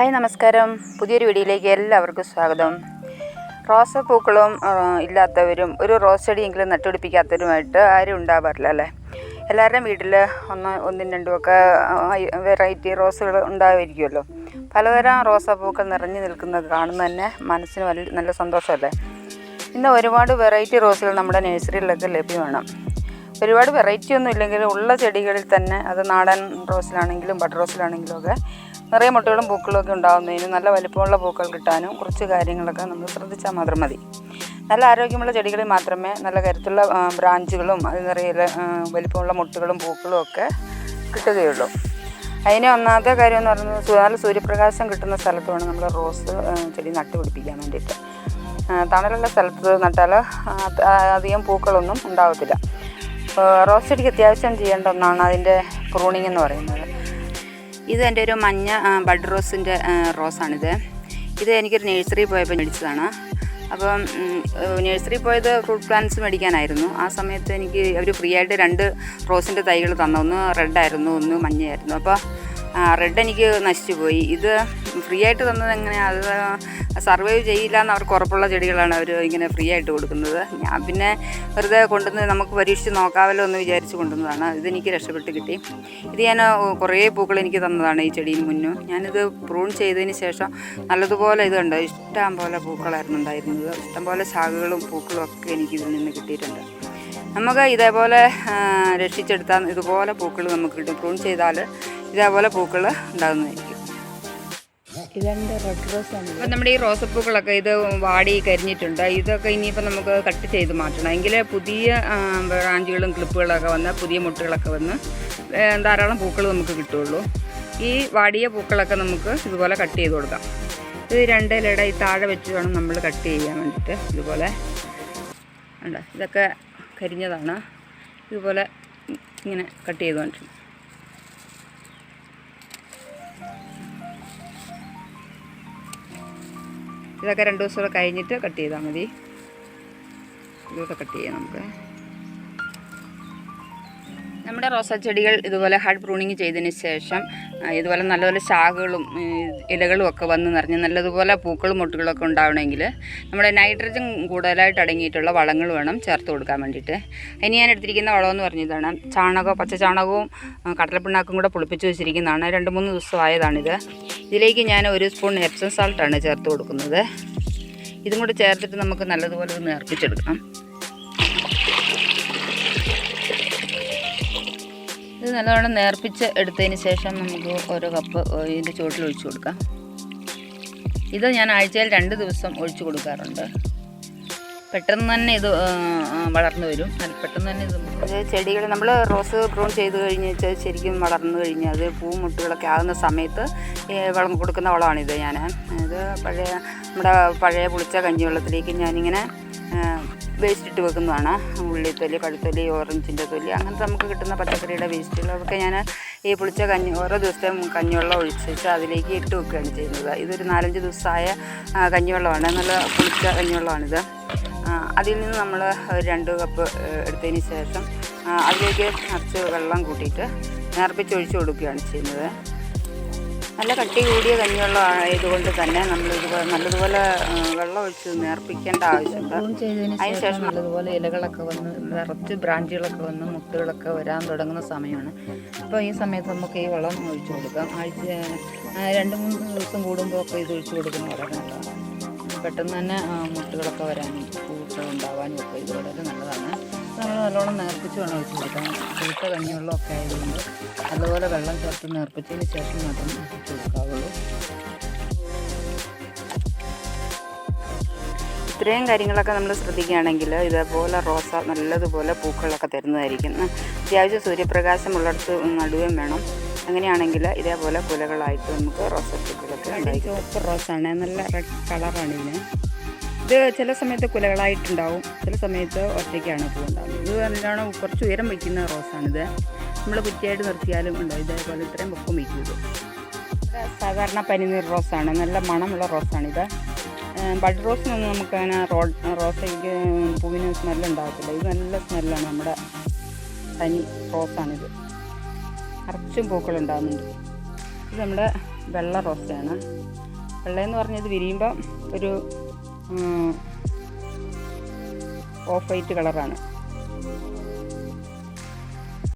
Hi നമസ്കാരം. പുതിയൊരു വീഡിയോയിലേക്ക് എല്ലാവർക്കും സ്വാഗതം. റോസപ്പൂക്കളും ഇല്ലാത്തവരും ഒരു റോസ് ചെടിയെങ്കിലും നട്ടുപിടിപ്പിക്കാത്തവരുമായിട്ട് ആരും ഉണ്ടാവാറില്ല അല്ലേ? എല്ലാവരുടെയും വീട്ടിൽ ഒന്ന് ഒന്നും രണ്ടും ഒക്കെ വെറൈറ്റി റോസുകൾ ഉണ്ടാവുമായിരിക്കുമല്ലോ പലതരം റോസാപ്പൂക്കൾ നിറഞ്ഞു നിൽക്കുന്നത് കാണുന്ന തന്നെ മനസ്സിന് വലിയ നല്ല സന്തോഷമല്ലേ? ഇന്ന് ഒരുപാട് വെറൈറ്റി റോസുകൾ നമ്മുടെ നഴ്സറിയിലൊക്കെ ലഭ്യമാണ്. ഒരുപാട് വെറൈറ്റി ഒന്നും ഇല്ലെങ്കിലും ഉള്ള ചെടികളിൽ തന്നെ അത് നാടൻ റോസിലാണെങ്കിലും ബട്ടർ റോസിലാണെങ്കിലും ഒക്കെ നിറയെ മുട്ടകളും പൂക്കളും ഒക്കെ ഉണ്ടാകുന്നതിന് നല്ല വലിപ്പമുള്ള പൂക്കൾ കിട്ടാനും കുറച്ച് കാര്യങ്ങളൊക്കെ നമ്മൾ ശ്രദ്ധിച്ചാൽ മാത്രം മതി. നല്ല ആരോഗ്യമുള്ള ചെടികളിൽ മാത്രമേ നല്ല കരുത്തുള്ള ബ്രാഞ്ചുകളും അത് നിറയെ വലിപ്പമുള്ള മുട്ടുകളും പൂക്കളും ഒക്കെ കിട്ടുകയുള്ളൂ. അതിന് ഒന്നാമത്തെ കാര്യം എന്ന് പറയുന്നത് നല്ല സൂര്യപ്രകാശം കിട്ടുന്ന സ്ഥലത്ത് നമ്മൾ റോസ് ചെടി നട്ടുപിടിപ്പിക്കാൻ വേണ്ടിയിട്ട്. തണലുള്ള സ്ഥലത്ത് നട്ടാൽ അധികം പൂക്കളൊന്നും ഉണ്ടാവത്തില്ല. ആ, റോസ് ചെടിക്ക് അത്യാവശ്യം ചെയ്യേണ്ട ഒന്നാണ് അതിന്റെ പ്രൂണിങ് എന്ന് പറയുന്നത്. ഇത് എന്റെ ഒരു മഞ്ഞ ബഡ് റോസിന്റെ റോസാണിത്. ഇത് എനിക്കൊരു നഴ്സറി പോയപ്പോൾ മേടിച്ചതാണ്. അപ്പം നഴ്സറി പോയത് ഫ്രൂട്ട് പ്ലാന്റ്സ് മേടിക്കാനായിരുന്നു. ആ സമയത്ത് എനിക്ക് അവർ ഫ്രീ ആയിട്ട് രണ്ട് റോസിന്റെ തൈകൾ തന്നു. ഒന്ന് റെഡ് ആയിരുന്നു ഒന്ന് മഞ്ഞയായിരുന്നു. അപ്പോൾ റെഡ് എനിക്ക് നശിച്ചു പോയി. ഇത് ഫ്രീ ആയിട്ട് തന്നത് എങ്ങനെയാണ് അത് സർവൈവ് ചെയ്യില്ല എന്ന് അവർക്ക് ഉറപ്പുള്ള ചെടികളാണ് അവർ ഇങ്ങനെ ഫ്രീ ആയിട്ട് കൊടുക്കുന്നത്. ഞാൻ പിന്നെ വെറുതെ കൊണ്ടുവന്ന് നമുക്ക് പരീക്ഷിച്ച് നോക്കാമല്ലോ എന്ന് വിചാരിച്ച് കൊണ്ടുവന്നതാണ്. ഇതെനിക്ക് രക്ഷപ്പെട്ട് കിട്ടി. ഇത് ഞാൻ കുറേ പൂക്കൾ എനിക്ക് തന്നതാണ് ഈ ചെടിയിൽ മുന്നും. ഞാനിത് പ്രൂൺ ചെയ്തതിന് ശേഷം നല്ലതുപോലെ ഇത് കണ്ടോ? ഇഷ്ടം പോലെ പൂക്കളായിരുന്നു ഉണ്ടായിരുന്നത്. ഇഷ്ടം പോലെ ശാഖകളും പൂക്കളും ഒക്കെ എനിക്ക് ഇതിൽ നിന്ന് കിട്ടിയിട്ടുണ്ട്. നമുക്ക് ഇതേപോലെ രക്ഷിച്ചെടുത്താൽ ഇതുപോലെ പൂക്കൾ നമുക്ക് കിട്ടും. പ്രൂൺ ചെയ്താൽ ഇതേപോലെ പൂക്കൾ ഉണ്ടാകുന്നതായിരിക്കും. ഇതെന്റെ റെഡ് റോസ് ആണ്. അപ്പം നമ്മുടെ ഈ റോസപ്പൂക്കളൊക്കെ ഇത് വാടി കരിഞ്ഞിട്ടുണ്ട്. ഇതൊക്കെ ഇനിയിപ്പോൾ നമുക്ക് കട്ട് ചെയ്ത് മാറ്റണം. എങ്കിലേ പുതിയ ബ്രാഞ്ചുകളും ക്ലിപ്പുകളൊക്കെ വന്ന് പുതിയ മുട്ടുകളൊക്കെ വന്ന് ധാരാളം പൂക്കൾ നമുക്ക് കിട്ടുള്ളൂ. ഈ വാടിയ പൂക്കളൊക്കെ നമുക്ക് ഇതുപോലെ കട്ട് ചെയ്ത് കൊടുക്കാം. ഇത് രണ്ടിലിട ഈ താഴെ വെച്ച് വേണം നമ്മൾ കട്ട് ചെയ്യാൻ വേണ്ടിയിട്ട്. ഇതുപോലെ ഉണ്ട് ഇതൊക്കെ കരിഞ്ഞതാണ്. ഇതുപോലെ ഇങ്ങനെ കട്ട് ചെയ്ത് ഇതൊക്കെ രണ്ട് ദിവസം കഴിഞ്ഞിട്ട് കട്ട് ചെയ്താൽ മതി. ഇതൊക്കെ കട്ട് ചെയ്യാം നമുക്ക്. നമ്മുടെ റോസാ ചെടികൾ ഇതുപോലെ ഹാർഡ് പ്രൂണിങ് ചെയ്തതിന് ശേഷം ഇതുപോലെ നല്ലപോലെ ശാഖകളും ഇലകളും ഒക്കെ വന്ന് നിറഞ്ഞ് നല്ലതുപോലെ പൂക്കളും മുട്ടുകളൊക്കെ ഉണ്ടാവണമെങ്കിൽ നമ്മുടെ നൈട്രജൻ കൂടുതലായിട്ട് അടങ്ങിയിട്ടുള്ള വളങ്ങൾ വേണം ചേർത്ത് കൊടുക്കാൻ വേണ്ടിയിട്ട്. ഇനി ഞാൻ എടുത്തിരിക്കുന്ന വളമെന്ന് പറഞ്ഞതാണ്. ചാണകവും പച്ച ചാണകവും കടലപ്പിണ്ണാക്കും കൂടെ പുളിപ്പിച്ച് വെച്ചിരിക്കുന്നതാണ്. രണ്ട് മൂന്ന് ദിവസമായതാണിത്. ഇതിലേക്ക് ഞാൻ ഒരു സ്പൂൺ എപ്സം സാൾട്ടാണ് ചേർത്ത് കൊടുക്കുന്നത്. ഇതും കൂടെ ചേർത്തിട്ട് നമുക്ക് നല്ലതുപോലെ ഒന്ന് നേർപ്പിച്ചെടുക്കണം. ഇത് നല്ലവണ്ണം നേർപ്പിച്ച് എടുത്തതിന് ശേഷം നമുക്ക് ഓരോ കപ്പ് ഇതിന്റെ ചുവട്ടിൽ ഒഴിച്ചു കൊടുക്കാം. ഇത് ഞാൻ ആഴ്ചയിൽ രണ്ട് ദിവസം ഒഴിച്ചു കൊടുക്കാറുണ്ട്. പെട്ടെന്ന് തന്നെ ഇത് വളർന്നു വരും. പെട്ടെന്ന് തന്നെ ഇത് ചെടികൾ നമ്മൾ റോസ് പ്രൂൺ ചെയ്ത് കഴിഞ്ഞ് ശരിക്കും വളർന്നു കഴിഞ്ഞ് അത് പൂ മുട്ടുകളൊക്കെ ആകുന്ന സമയത്ത് വളം കൊടുക്കുന്ന വളമാണിത് ഞാൻ ഇത് പഴയ നമ്മുടെ പഴയ പുളിച്ച കഞ്ഞിവെള്ളത്തിലേക്ക് ഞാനിങ്ങനെ വേസ്റ്റ് ഇട്ട് വെക്കുന്നതാണ്. ഉള്ളിത്തൊലി കടുത്തൊലി ഓറഞ്ചിന്റെ തൊലി അങ്ങനത്തെ നമുക്ക് കിട്ടുന്ന പച്ചക്കറിയുടെ വേസ്റ്റുകളൊക്കെ ഞാൻ ഈ പുളിച്ച കഞ്ഞി ഓരോ ദിവസത്തെയും കഞ്ഞിവെള്ളം ഒഴിച്ചിട്ട് അതിലേക്ക് ഇട്ട് വെക്കുകയാണ് ചെയ്യുന്നത്. ഇതൊരു നാലഞ്ച് ദിവസമായ കഞ്ഞിവെള്ളമാണ്. നല്ല പുളിച്ച കഞ്ഞിവെള്ളമാണിത്. അതിൽ നിന്ന് നമ്മൾ രണ്ട് കപ്പ് എടുത്തതിന് ശേഷം അതിലേക്ക് നിറച്ച് വെള്ളം കൂട്ടിയിട്ട് നിറപ്പിച്ചൊഴിച്ച് കൊടുക്കുകയാണ് ചെയ്യുന്നത്. നല്ല കട്ടി കൂടിയ കഞ്ഞിവെള്ളം ആയതുകൊണ്ട് തന്നെ നമ്മൾ ഇതുപോലെ നല്ലതുപോലെ വെള്ളം ഒഴിച്ച് നേർപ്പിക്കേണ്ട ആവശ്യമുണ്ട് അതിന് ശേഷം നല്ലതുപോലെ ഇലകളൊക്കെ വന്ന് നിറച്ച് ബ്രാഞ്ചുകളൊക്കെ വന്ന് മുട്ടുകളൊക്കെ വരാൻ തുടങ്ങുന്ന സമയമാണ്. അപ്പോൾ ഈ സമയത്ത് നമുക്ക് ഈ വെള്ളം ഒഴിച്ചു കൊടുക്കാം. ആഴ്ച രണ്ട് മൂന്ന് ദിവസം കൂടുമ്പോൾ ഒക്കെ ഇത് ഒഴിച്ചു കൊടുക്കുന്ന വളരെ നല്ലതാണ് പെട്ടെന്ന് തന്നെ മുട്ടുകളൊക്കെ വരാനും പൂക്കൾ ഉണ്ടാവാനും ഒക്കെ ഇത് വളരെ നല്ലതാണ്. നമ്മൾ നല്ലോണം നേർപ്പിച്ച് വേണം ഒഴിച്ചു കൊടുക്കാൻ. പൂത്ത കഞ്ഞിവെള്ളം ഒക്കെ ആയതുകൊണ്ട് നല്ലപോലെ വെള്ളം ചേർത്ത് നേർപ്പിച്ചതിന് ശേഷം മാത്രം ഒഴിച്ച് കൊടുക്കാവുള്ളൂ. ഇത്രയും കാര്യങ്ങളൊക്കെ നമ്മൾ ശ്രദ്ധിക്കുകയാണെങ്കിൽ ഇതേപോലെ റോസ നല്ലതുപോലെ പൂക്കളൊക്കെ തരുന്നതായിരിക്കും. അത്യാവശ്യം സൂര്യപ്രകാശമുള്ളിടത്ത് നടുവേം വേണം. അങ്ങനെയാണെങ്കിൽ ഇതേപോലെ കുലകളായിട്ട് നമുക്ക് റോസ പൂക്കളൊക്കെ ഉണ്ടായിരിക്കും റോസാണ്. നല്ല റെഡ് കളറാണ് ഇതിന്. ഇത് ചില സമയത്ത് കുലകളായിട്ടുണ്ടാവും. ചില സമയത്ത് ഒറ്റയ്ക്കാണ് പൂ ഇത് നല്ലോണം കുറച്ച് ഉയരം വയ്ക്കുന്ന റോസാണിത്. നമ്മൾ കുറ്റിയായിട്ട് നിർത്തിയാലും ഉണ്ടാവും. ഇതേപോലെ ഇത്രയും പൊക്കം വയ്ക്കുന്നത്. സാധാരണ പനിനീർ റോസാണ്. നല്ല മണമുള്ള റോസാണിത്. ബഡ് റോസിനൊന്നും നമുക്ക് അങ്ങനെ റോ റോസയ്ക്ക് പൂവിന് സ്മെല്ല് ഉണ്ടാകത്തില്ല ഇത് നല്ല സ്മെല്ലാണ് നമ്മുടെ പനി റോസാണിത്. നിറച്ചും പൂക്കളുണ്ടാകുന്നുണ്ട് ഇത് നമ്മുടെ വെള്ള റോസയാണ്. വെള്ളയെന്ന് പറഞ്ഞത് വിരിയുമ്പം ഒരു ഓഫ് വൈറ്റ് കളറാണ്.